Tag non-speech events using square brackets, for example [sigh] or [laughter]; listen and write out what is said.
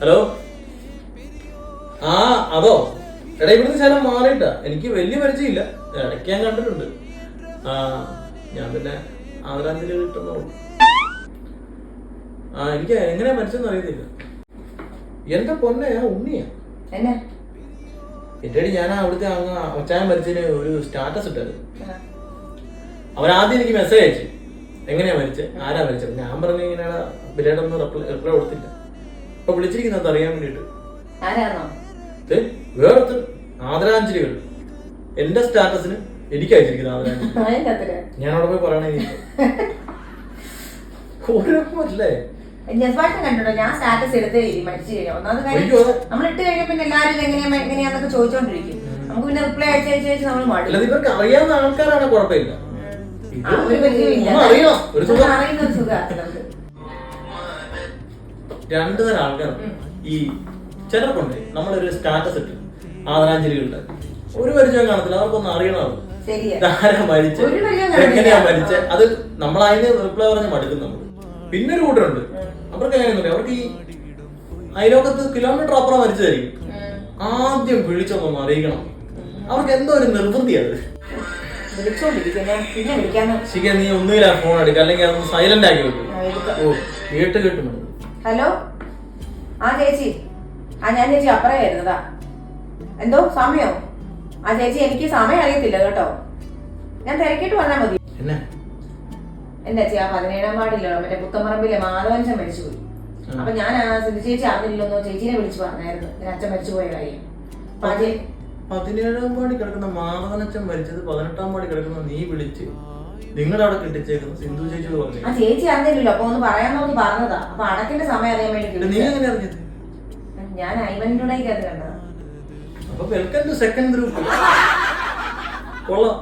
Hello? ആ അതോ? എടാ ഇവിടുന്ന് ശകലം മാറിയിട്ടാ. എനിക്ക് വലിയ പരിചയമില്ല. ഇടയ്ക്ക് ഞാൻ കണ്ടിട്ടുണ്ട്. ആ ഞാൻ പിന്നെ ആദരാഞ്ജലി കിട്ടുന്നു. ആ എനിക്ക് എങ്ങനെയാ മരിച്ചെന്ന് അറിയത്തില്ല. എന്റെ പൊന്നെ? ഉണ്ണിയാ. എന്റെ അടി ഞാൻ അവിടുത്തെ അങ്ങ് ഒച്ചാൻ മരിച്ചതിന് ഒരു സ്റ്റാറ്റസ് ഇട്ടത്. അവൻ ആദ്യം എനിക്ക് മെസ്സേജ് അയച്ചു. എങ്ങനെയാ മരിച്ചത്? ആരാ മരിച്ചത്? ഞാൻ പറഞ്ഞു ഇങ്ങനെയാണ് ബിരാടൊന്നും റിപ്ലൈ റിപ്ലൈ കൊടുത്തില്ല. ഇപ്പൊ വിളിച്ചിരിക്കുന്നത് അറിയാൻ വേണ്ടിട്ട് ആരാണോ? വേറത്ത് ആദരാഞ്ജലികൾ. എന്റെ സ്റ്റാറ്റസിന് എനിക്ക് അയച്ചിരിക്കുന്ന ആദരാഞ്ജലി. [laughs] ഞാൻ അവിടെ പോയി പറയണേ. ഓരോല്ലേ കണ്ടോ ഞാൻ സ്റ്റാറ്റസ് എടുത്ത് മരിച്ചു കഴിഞ്ഞു ഒന്നാമത് കാര്യം നമ്മൾ ഇട്ട് കഴിഞ്ഞാൽ പിന്നെ എല്ലാവരും എങ്ങനെയാ എങ്ങനെയാന്നൊക്കെ ചോദിച്ചോണ്ടിരിക്കും. നമുക്ക് പിന്നെ റിപ്ലൈ അയച്ച് അയച്ച് അയച്ച് നമ്മൾ മടുക്കും ഇവർക്ക് അറിയാവുന്ന ആൾക്കാരാണ് കുഴപ്പമില്ല. ഒരു സുഖം. അറിയുന്ന ഒരു നമുക്ക്. രണ്ടു തരം ആൾക്കാർ ഈ ചിലർക്കുണ്ട് നമ്മളൊരു സ്റ്റാറ്റസ് ഇട്ട് ആദരാഞ്ജലികളുടെ. ഒരു പരിചയം കാണത്തില്ല. അവർക്കൊന്നും അറിയണം ആരാ മരിച്ച. എങ്ങനെയാ മരിച്ച അത് നമ്മൾ അതിന് റിപ്ലൈ പറഞ്ഞ് മടുക്കും നമ്മൾ പിന്നെ ഒരു കൂട്ടരുണ്ട്. അവർക്ക് എങ്ങനെയൊന്നുമില്ല അവർക്ക് ഈ അയലോകത്ത് കിലോമീറ്റർ അപ്പുറം മരിച്ചതായിരിക്കും. ആദ്യം വിളിച്ചൊന്നും അറിയിക്കണം. അവർക്ക് എന്തോ ഒരു നിർവൃതി വിളിച്ചോണ്ടിരിക്കും ഞാൻ പിന്നെ വിളിക്കാന്ന്. ശിഖ നീ ഒന്നുമില്ല ഫോൺ എടുക്കുക അല്ലെങ്കിൽ അതൊന്ന് സൈലന്റ് ആക്കി വെക്കും. ഓ കേട്ട് കേട്ട് ഹലോ? ആ ചേച്ചി. ആ ഞാൻ ചേച്ചി അപ്പറേ വരുന്നതാ. എന്തോ സമയോ? ആ ചേച്ചി എനിക്ക് സമയം അറിയത്തില്ല കേട്ടോ. ഞാൻ തിരക്കിട്ട് വന്നാൽ മതി. എന്റെ ചേച്ചി ആ പതിനേഴാം പാടില്ലോ മറ്റേ പുത്തമ്പറമ്പിലെ മാധവൻചൻ മരിച്ചുപോയി. അപ്പൊ ഞാൻ ആ സിന്ധു ചേച്ചി അറിഞ്ഞില്ലെന്നോ? ചേച്ചിനെ വിളിച്ചു പറഞ്ഞായിരുന്നു. എന്റെ അച്ഛൻ മരിച്ചുപോയ കാര്യം. പതിനേഴാം പാടി കിടക്കുന്ന മാധവനച്ചൻ മരിച്ചത് പതിനെട്ടാം പാടി കിടക്കുന്ന നീ വിളിച്ച്. നിങ്ങളുടെ അവിടെ കിട്ടിച്ചേക്കുന്ന. സിന്ധു ചേച്ചി പറഞ്ഞു ആ ചേച്ചി അറിഞ്ഞില്ലല്ലോ. അപ്പൊ ഒന്ന് പറയാൻ നോക്കി പറഞ്ഞതാ. അപ്പൊ അടക്കിന്റെ സമയം അറിയാൻ വേണ്ടി നീ എങ്ങനെ അറിഞ്ഞത്? ഞാൻ ഐവനിലൂടെ കണ്ടതാ. അപ്പൊ വെൽക്കം ടു സെക്കൻഡ് ഗ്രൂപ്പ് കൊള്ളാം.